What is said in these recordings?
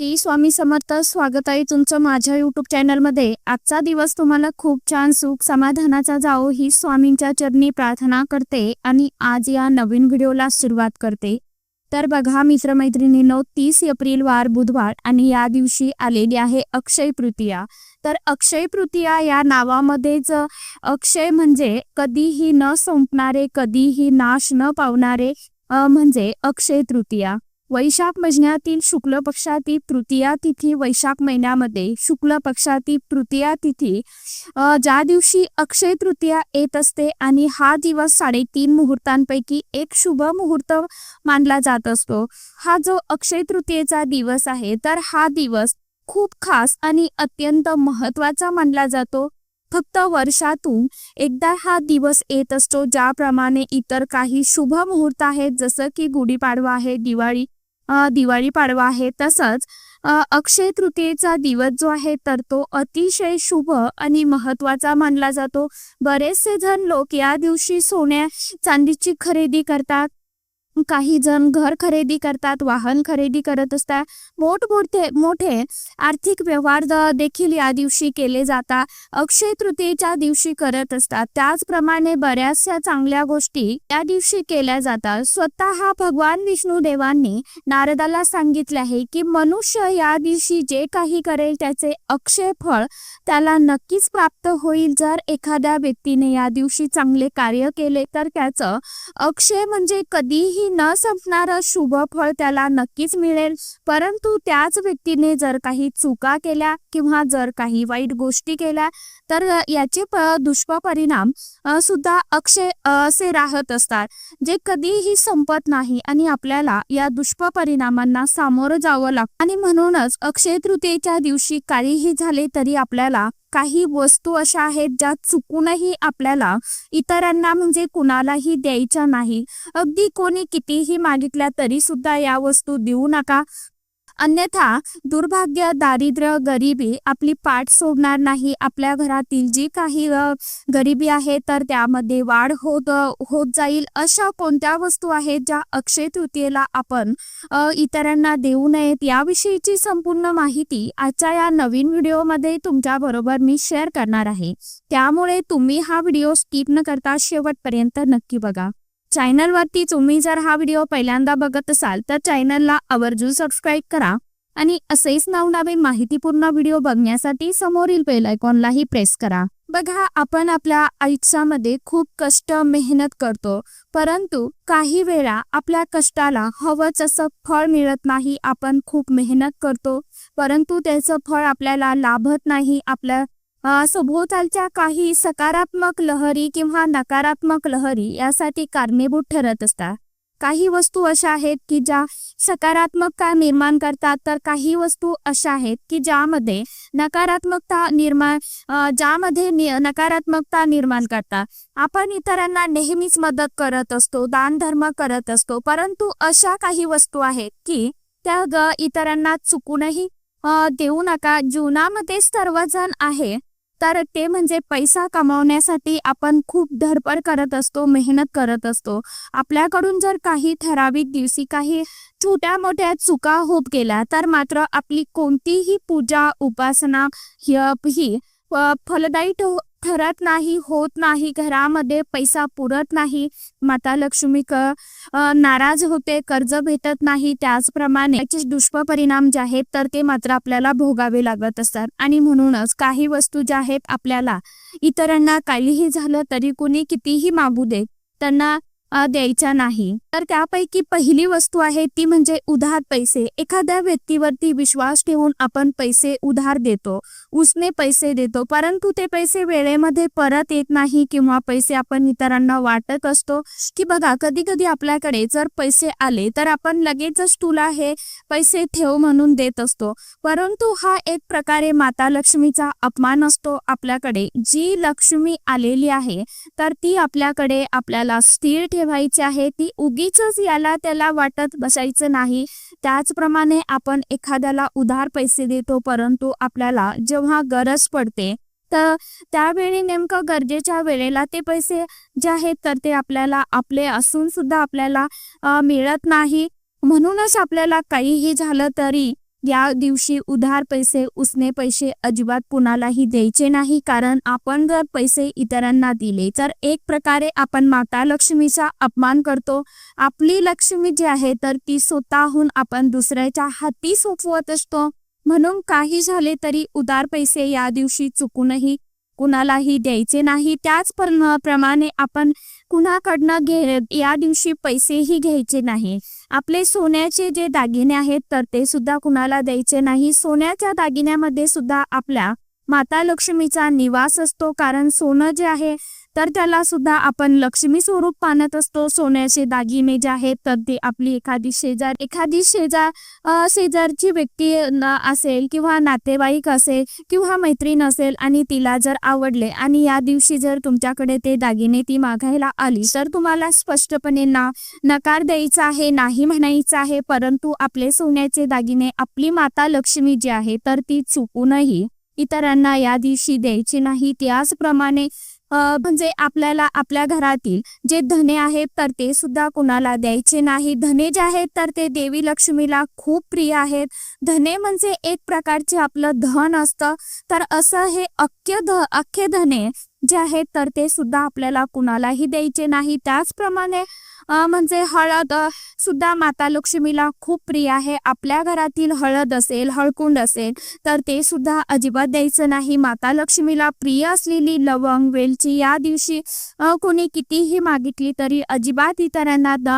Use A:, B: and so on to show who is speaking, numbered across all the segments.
A: श्री स्वामी समर्थ स्वागत आहे तुमचं माझ्या युट्यूब चॅनलमध्ये आजचा दिवस तुम्हाला खूप छान सुख समाधानाचा जाओ ही स्वामींच्या चरणी प्रार्थना करते आणि आज या नवीन व्हिडिओला सुरुवात करते. तर बघा मित्रमैत्रिणींनो तीस एप्रिल वार बुधवार आणि या दिवशी आलेली आहे अक्षय तृतीया. तर अक्षय तृतीया या नावामध्येच अक्षय म्हणजे कधीही न संपणारे कधीही नाश न पावणारे म्हणजे अक्षय तृतीया. वैशाख महिन्यातील शुक्ल पक्षातील तृतीया तिथी वैशाख महिन्यामध्ये शुक्ल पक्षातील तृतीया तिथी ज्या दिवशी अक्षय तृतीया येत असते आणि हा दिवस साडेतीन मुहूर्तांपैकी एक शुभ मुहूर्त मानला जात असतो. हा जो अक्षय तृतीयेचा दिवस आहे तर हा दिवस खूप खास आणि अत्यंत महत्त्वाचा मानला जातो. फक्त वर्षातून एकदा हा दिवस येत असतो ज्याप्रमाणे इतर काही शुभ मुहूर्त आहेत जसं की गुढीपाडवा आहे दिवाळी दिवाळी पाडवा आहे. तसंच अक्षय तृतीयेचा दिवस जो आहे तर तो अतिशय शुभ आणि महत्त्वाचा मानला जातो. बरेचसे जण लोक या दिवशी सोन्या चांदीची खरेदी करतात. काही जण घर खरेदी करतात वाहन खरेदी करत असतात. मोठमोठे मोठे आर्थिक व्यवहार देखील या दिवशी केले जातात. अक्षय तृतीयेच्या दिवशी करत असतात. त्याचप्रमाणे बऱ्याचशा चांगल्या गोष्टी या दिवशी केल्या जातात. स्वतः भगवान विष्णू देवांनी नारदाला सांगितले आहे की मनुष्य या दिवशी जे काही करेल त्याचे अक्षय फळ त्याला नक्कीच प्राप्त होईल. जर एखाद्या व्यक्तीने या दिवशी चांगले कार्य केले तर त्याचं अक्षय म्हणजे कधीही न संपणारं शुभ फळ त्याला नक्कीच मिळेल. परंतु त्याच व्यक्तीने जर काही चुका केल्या किंवा जर काही वाईट गोष्टी केल्या तर याचे दुष्परिणाम सुद्धा अक्षय असे राहत असतात. जे कधीही संपत नाही आणि आपल्याला या दुष्परिणामांना सामोरं जावं लागतं आणि म्हणूनच अक्षय तृतीयेच्या दिवशी काहीही झाले तरी आपल्याला काही वस्तू अशा आहेत ज्या चुकूनही आपल्याला इतरांना म्हणजे कुणालाही द्यायच्या नाही. अगदी कोणी कितीही मागितल्या तरी सुद्धा या वस्तू देऊ नका. अन्यथा दुर्भाग्य दारिद्र्य गरिबी आपली पाठ सोडणार नाही. आपल्या घरातील जी काही गरिबी आहे तर त्यामध्ये वाढ होत होत जाईल अशा कोणत्या वस्तू आहेत ज्या अक्षय तृतीयेला आपण इतरांना देऊ नयेत याविषयीची संपूर्ण माहिती आजच्या या नवीन व्हिडिओमध्ये तुमच्या बरोबर मी शेअर करणार आहे. त्यामुळे तुम्ही हा व्हिडिओ स्किप न करता शेवटपर्यंत नक्की बघा. चॅनलवरती तुम्ही जर हा व्हिडिओ पहिल्यांदा बघत असाल तर चॅनलला आवर्जून सबस्क्राईब करा आणि असेच नवनवीन माहितीपूर्ण व्हिडिओ बघण्यासाठी समोरील बेल आयकॉनलाही प्रेस करा. बघा आपण आपल्या आयुष्यामध्ये खूप कष्ट मेहनत करतो परंतु काही वेळा आपल्या कष्टाला हवंच असं फळ मिळत नाही आपण खूप मेहनत करतो परंतु त्याचं फळ आपल्याला लाभत नाही आपल्या सभोवतालच्या काही सकारात्मक लहरी किंवा नकारात्मक लहरी यासाठी कारणीभूत ठरत असतात. काही वस्तू अशा आहेत की ज्या सकारात्मकता निर्माण करतात तर काही वस्तू अशा आहेत की ज्यामध्ये नकारात्मकता निर्माण ज्यामध्ये नि- नकारात्मकता निर्माण करतात. आपण इतरांना नेहमीच मदत करत असतो दान धर्म करत असतो परंतु अशा काही वस्तू आहेत की त्या ग- इतरांना चुकूनही देऊ नका. जीवनामध्ये सर्वजण आहे तर ते म्हणजे पैसा कमावण्यासाठी आपण खूप धडपड करत असतो मेहनत करत असतो. आपल्याकडून जर काही ठराविक दिवशी काही छोट्या मोठ्या चुका होत गेल्या तर मात्र आपली कोणतीही पूजा उपासना ही फलदायी ठरत नाही होत नाही घरामध्ये पैसा पुरत नाही. माता लक्ष्मी क नाराज होते कर्ज भेटत नाही. त्याचप्रमाणे याचे दुष्परिणाम जे आहेत तर ते मात्र आपल्याला भोगावे लागत असतात. आणि म्हणूनच काही वस्तू ज्या आहेत आपल्याला इतरांना काहीही झालं तरी कुणी कितीही मागू दे त्यांना द्यायच्या नाही. तर त्यापैकी पहिली वस्तू आहे ती म्हणजे उधार पैसे. एखाद्या व्यक्तीवरती विश्वास ठेवून आपण पैसे उधार देतो. उसने पैसे देतो. परंतु ते पैसे वेळेमध्ये परत येत नाही किंवा पैसे आपण इतरांना वाटत असतो की बघा कधी कधी आपल्याकडे जर पैसे आले तर आपण लगेचच तुला हे पैसे ठेव म्हणून देत असतो. परंतु हा एक प्रकारे माता लक्ष्मीचा अपमान असतो आपल्याकडे. जी लक्ष्मी आलेली आहे तर ती आपल्याकडे आपल्याला स्थिर ठेवायची आहे ती उगीच याला त्याला वाटत बसायचं नाही. त्याचप्रमाणे आपण एखाद्याला उधार पैसे देतो परंतु आपल्याला जेव्हा गरज पडते तर त्यावेळी नेमकं गरजेच्या वेळेला ते पैसे जे आहेत तर ते आपल्याला आपले असून सुद्धा आपल्याला मिळत नाही. म्हणूनच आपल्याला काहीही झालं तरी या दिवशी उधार पैसे उसने पैसे अजिबात कुणालाही द्यायचे नाही कारण आपण जर पैसे इतरांना दिले तर एक प्रकारे आपण माता लक्ष्मीचा अपमान करतो. आपली लक्ष्मी जी आहे तर ती स्वतःहून आपण दुसऱ्याच्या हाती सोपवत असतो. म्हणून काही झाले तरी उदार पैसे या दिवशी चुकूनही कुणालाही द्यायचे नाही. त्याच प्रमाणे आपण कुणाकडनं घे या दिवशी पैसेही घ्यायचे नाही. आपले सोन्याचे जे दागिने आहेत तर ते सुद्धा कुणाला द्यायचे नाही. सोन्याच्या दागिन्यामध्ये सुद्धा आपल्या माता लक्ष्मीचा निवास असतो. कारण सोनं जे आहे तर त्याला सुद्धा आपण लक्ष्मी स्वरूप मानत असतो. सोन्याचे दागिने जे आहेत तर ते आपली एखादी शेजार एखादी शेजार शेजारची व्यक्ती असेल किंवा नातेवाईक असेल किंवा मैत्रीण असेल आणि तिला जर आवडले आणि या दिवशी जर तुमच्याकडे ते दागिने ती मागायला आली तर तुम्हाला स्पष्टपणे ना नकार द्यायचा आहे नाही म्हणायचं आहे परंतु आपले सोन्याचे दागिने आपली माता लक्ष्मी जी आहे तर ती चुकूनही इतरांना या दिवशी द्यायची नाही. त्याचप्रमाणे म्हणजे आपल्याला आपल्या घरातील जे धने आहेत तर ते सुद्धा कुणाला द्यायचे नाही. धने जे आहेत तर ते देवी लक्ष्मीला खूप प्रिय आहेत. धने म्हणजे एक प्रकारचे आपलं धन असतं. तर असं हे अख्य ध अख्खे धने जे आहेत तर ते सुद्धा आपल्याला कुणालाही द्यायचे नाही. त्याचप्रमाणे म्हणजे हळद सुद्धा माता लक्ष्मीला खूप प्रिय आहे. आपल्या घरातील हळद असेल हळकुंड असेल तर ते सुद्धा अजिबात द्यायचं नाही. माता लक्ष्मीला प्रिय असलेली लवंग वेलची या दिवशी कोणी कितीही मागितली तरी अजिबात इतरांना द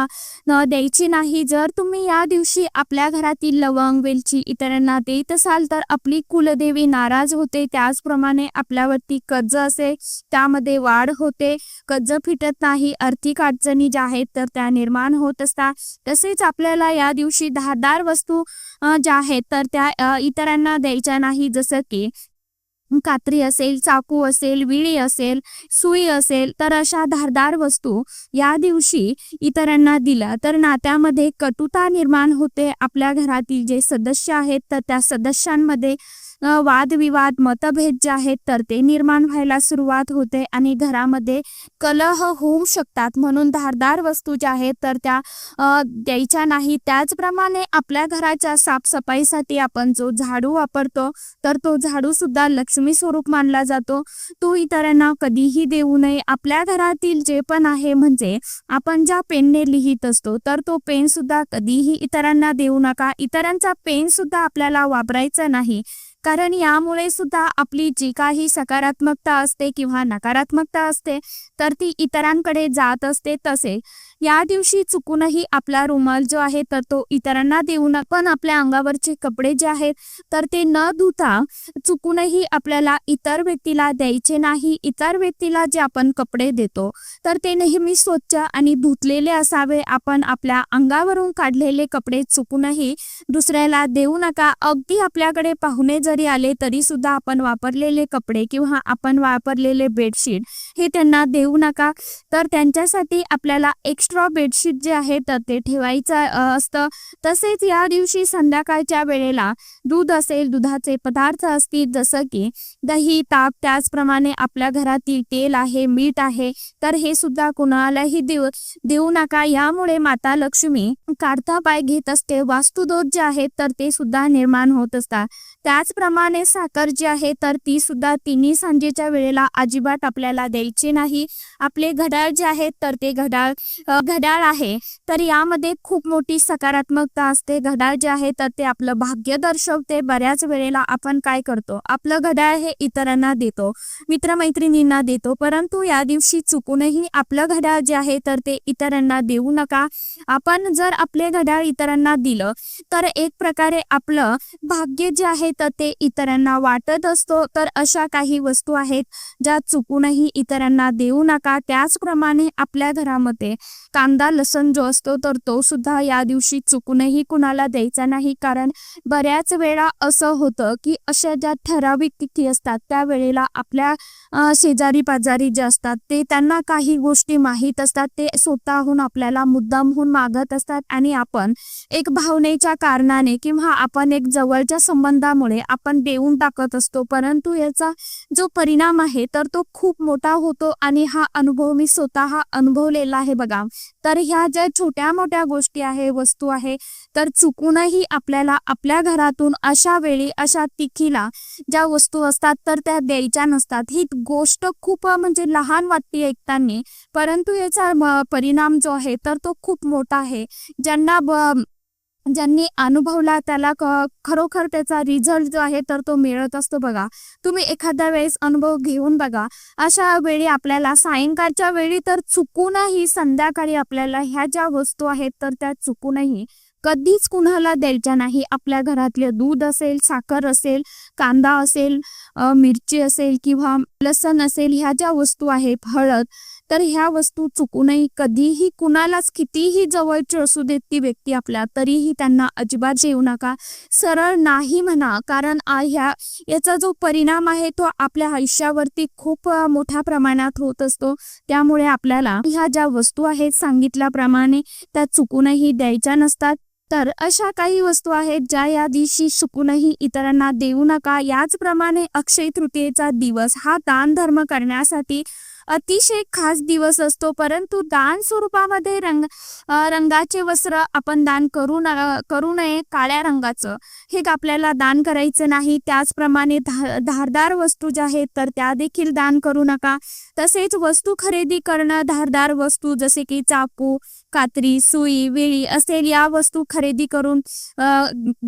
A: न द्यायची नाही. जर तुम्ही या दिवशी आपल्या घरातील लवंग वेलची इतरांना देत असाल तर आपली कुलदेवी नाराज होते. त्याचप्रमाणे आपल्यावरती कर्ज असेल त्यामध्ये वाढ होते. कर्ज फिटत नाही आर्थिक अडचणी ज्या आहेत तर त्या निर्माण होत असतात. तसेच आपल्याला या दिवशी धारदार वस्तू ज्या आहेत तर त्या इतरांना द्यायच्या नाही. जसं की कात्री असेल चाकू असेल विळी असेल सुई असेल तर अशा धारदार वस्तू या दिवशी इतरांना दिला तर नात्यामध्ये कटुता निर्माण होते. आपल्या घरातील जे सदस्य आहेत तर त्या सदस्यांमध्ये वादविवाद मतभेद जे आहेत तर ते निर्माण व्हायला सुरुवात होते आणि घरामध्ये कलह होऊ शकतात. म्हणून धारदार वस्तू ज्या आहेत तर त्या द्यायच्या नाही त्याचप्रमाणे आपल्या घराच्या साफसफाईसाठी आपण जो झाडू वापरतो तर तो झाडू सुद्धा लक्ष्मी स्वरूप मानला जातो. तो इतरांना कधीही देऊ नये. आपल्या घरातील जे पण आहे म्हणजे आपण ज्या पेनने लिहित असतो तर तो पेन सुद्धा कधीही इतरांना देऊ नका. इतरांचा पेन सुद्धा आपल्याला वापरायचा नाही. कारण यामुळे सुद्धा आपली जी काही सकारात्मकता असते किंवा नकारात्मकता असते तर ती इतरांकडे जात असते तसे. या दिवशी चुकूनही आपला रुमाल जो आहे तर तो इतरांना देऊ नका पण आपल्या अंगावरचे कपडे जे आहेत तर ते न धुता चुकूनही आपल्याला इतर व्यक्तीला द्यायचे नाही. इतर व्यक्तीला जे आपण कपडे देतो तर ते नेहमी स्वच्छ आणि धुतलेले असावे. आपण आपल्या अंगावरून काढलेले कपडे चुकूनही दुसऱ्याला देऊ नका. अगदी आपल्याकडे पाहुणे जरी आले तरी सुद्धा आपण वापरलेले कपडे किंवा आपण वापरलेले बेडशीट हे त्यांना देऊ नका. तर त्यांच्यासाठी आपल्याला एक्स्ट्रा बेडशीट जे आहे तर ते ठेवायचं असतं. तसेच या दिवशी संध्याकाळच्या वेळेला दूध असेल दुधाचे पदार्थ असतील जसं की दही ताप त्याचप्रमाणे आपल्या घरातील तेल आहे मीठ आहे तर हे सुद्धा कुणालाही देऊ देऊ नका. यामुळे माता लक्ष्मी काढता पाय घेत असते. वास्तुदोष जे आहेत तर ते सुद्धा निर्माण होत असतात. त्याचप्रमाणे साखर जी आहे तर ती सुद्धा तिन्ही सांजेच्या वेळेला अजिबात आपल्याला द्यायची नाही. आपले घड्याळ जे आहेत तर ते घड्याळ घड्याळ आहे. तर यामध्ये खूप मोठी सकारात्मकता असते. घड्याळ जे आहे तर ते आपलं भाग्य दर्शवते. बऱ्याच वेळेला आपण काय करतो? आपलं घड्याळ हे इतरांना देतो मित्रमैत्रिणींना देतो. परंतु या दिवशी चुकूनही आपलं घड्याळ जे आहे तर ते इतरांना देऊ नका. आपण जर आपले घड्याळ इतरांना दिलं तर एक प्रकारे आपलं भाग्य जे आहे तर ते इतरांना वाटत असतो. तर अशा काही वस्तू आहेत ज्या चुकूनही इतरांना देऊ नका. त्याचप्रमाणे आपल्या घरामध्ये कांदा लसण जो असतो तर तो सुद्धा या दिवशी चुकूनही कुणाला द्यायचा नाही. कारण बऱ्याच वेळा असं होतं की अशा ज्या ठराविक तिथी असतात त्या वेळेला आपल्या शेजारी पाजारी जे असतात ते त्यांना काही गोष्टी माहीत असतात. ते स्वतःहून आपल्याला मुद्दामहून मागत असतात. आणि आपण एक भावनेच्या कारणाने किंवा आपण एक जवळच्या संबंधामध्ये असल्यामुळे आपण देऊन टाकत असतो. परंतु याचा जो परिणाम आहे तर तो खूप मोठा होतो आणि हा अनुभव मी स्वतः अनुभवलेला आहे बघा. तर ह्या ज्या छोट्या मोठ्या गोष्टी आहे वस्तू आहे तर चुकूनही आपल्याला आपल्या घरातून अशा वेळी अशा तिखीला ज्या वस्तू असतात तर त्या द्यायच्या नसतात. ही गोष्ट खूप म्हणजे लहान वाटते ऐकताना. परंतु याचा परिणाम जो आहे तर तो खूप मोठा आहे. ज्यांना ज्यांनी अनुभवला त्याला खरोखर त्याचा रिझल्ट जो आहे तर तो मिळत असतो बघा. तुम्ही एखाद्या वेळेस अनुभव घेऊन बघा. अशा वेळी आपल्याला सायंकाळच्या वेळी तर चुकूनही संध्याकाळी आपल्याला ह्या ज्या वस्तू आहेत तर त्या चुकूनही कधीच कुणाला द्यायच्या नाही. आपल्या घरातले दूध असेल साखर असेल कांदा असेल मिरची असेल किंवा लसण असेल ह्या ज्या वस्तू आहेत हळद तर ह्या वस्तू चुकूनही कधीही कुणालाच कितीही जवळची असू देत ती व्यक्ती आपल्या तरीही त्यांना अजिबात येऊ नका. सरळ नाही म्हणा कारण ह्या याचा जो परिणाम आहे तो आपल्या आयुष्यावरती खूप मोठ्या प्रमाणात होत असतो. त्यामुळे आपल्याला ह्या ज्या वस्तू आहेत सांगितल्याप्रमाणे त्या चुकूनही द्यायच्या नसतात. तर अशा काही वस्तू आहेत ज्या या दिवशी चुकूनही इतरांना देऊ नका. याचप्रमाणे अक्षय तृतीयेचा दिवस हा दान धर्म करण्यासाठी अतिशय खास दिवस असतो. परंतु दान स्वरूपामध्ये रंग रंगाचे वस्त्र आपण दान करू न करू नये काळ्या रंगाचं. हे आपल्याला दान करायचं नाही. त्याचप्रमाणे धा धारदार वस्तू ज्या आहेत तर त्या देखील दान करू नका. तसेच वस्तू खरेदी करणं धारदार वस्तू जसे की चाकू कात्री सुई विळी असेल या वस्तू खरेदी करून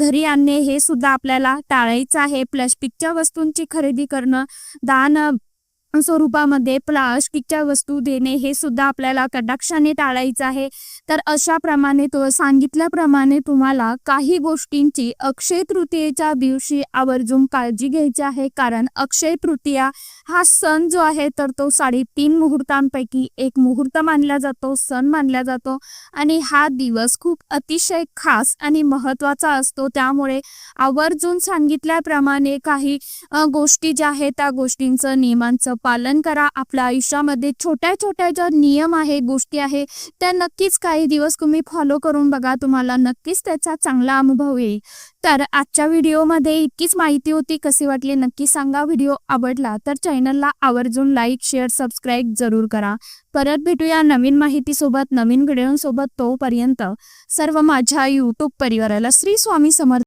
A: घरी आणणे हे सुद्धा आपल्याला टाळायचं आहे. प्लास्टिकच्या वस्तूंची खरेदी करणं दान स्वरूपामध्ये प्लास्टिकच्या वस्तू देणे हे सुद्धा आपल्याला कटाक्षाने टाळायचं आहे. तर अशाप्रमाणे तो सांगितल्याप्रमाणे तुम्हाला काही गोष्टींची अक्षय तृतीयेच्या दिवशी आवर्जून काळजी घ्यायची आहे. कारण अक्षय तृतीया हा सण जो आहे तर तो साडेतीन मुहूर्तांपैकी एक मुहूर्त मानला जातो सण मानला जातो. आणि हा दिवस खूप अतिशय खास आणि महत्त्वाचा असतो. त्यामुळे आवर्जून सांगितल्याप्रमाणे काही गोष्टी ज्या आहेत त्या गोष्टींचं नियमांचं पालन करा. आपल्या आयुष्यामध्ये छोट्या छोट्या ज्या नियम आहे गोष्टी आहे त्या नक्कीच काही दिवस तुम्ही फॉलो करून बघा. तुम्हाला नक्कीच त्याचा चांगला अनुभव येईल. तर आजच्या व्हिडिओमध्ये इतकीच माहिती होती. कशी वाटली नक्की सांगा. व्हिडिओ आवडला तर चॅनलला आवर्जून लाईक शेअर सबस्क्राईब जरूर करा. परत भेटूया नवीन माहितीसोबत नवीन व्हिडिओसोबत तोपर्यंत सर्व माझ्या यूट्यूब परिवाराला श्री स्वामी समर्थ